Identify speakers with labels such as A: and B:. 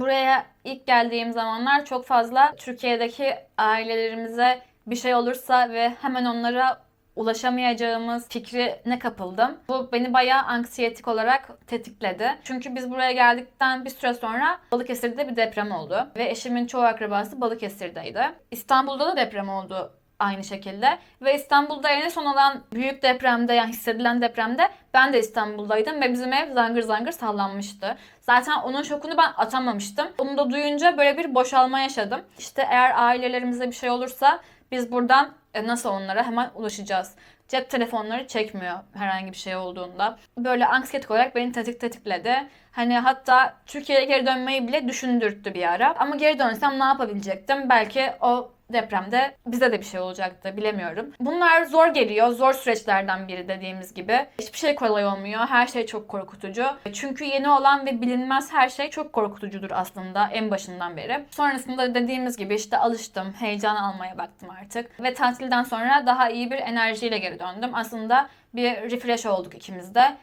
A: Buraya ilk geldiğim zamanlar çok fazla Türkiye'deki ailelerimize bir şey olursa ve hemen onlara ulaşamayacağımız fikrine kapıldım. Bu beni bayağı anksiyetik olarak tetikledi. Çünkü biz buraya geldikten bir süre sonra Balıkesir'de bir deprem oldu. Ve eşimin çoğu akrabası Balıkesir'deydi. İstanbul'da da deprem oldu aynı şekilde. Ve İstanbul'da en son olan büyük depremde yani hissedilen depremde ben de İstanbul'daydım ve bizim ev zangır zangır sallanmıştı. Zaten onun şokunu ben atamamıştım. Onu da duyunca böyle bir boşalma yaşadım. İşte eğer ailelerimize bir şey olursa biz buradan e, nasıl onlara hemen ulaşacağız? Cep telefonları çekmiyor herhangi bir şey olduğunda. Böyle anksiyetik olarak beni tetik tetikledi. Hani hatta Türkiye'ye geri dönmeyi bile düşündürttü bir ara. Ama geri dönsem ne yapabilecektim? Belki o depremde bize de bir şey olacaktı bilemiyorum. Bunlar zor geliyor. Zor süreçlerden biri dediğimiz gibi. Hiçbir şey kolay olmuyor. Her şey çok korkutucu. Çünkü yeni olan ve bilinmez her şey çok korkutucudur aslında en başından beri. Sonrasında dediğimiz gibi işte alıştım. Heyecan almaya baktım artık. Ve tatilden sonra daha iyi bir enerjiyle geri döndüm. Aslında bir refresh olduk ikimiz de.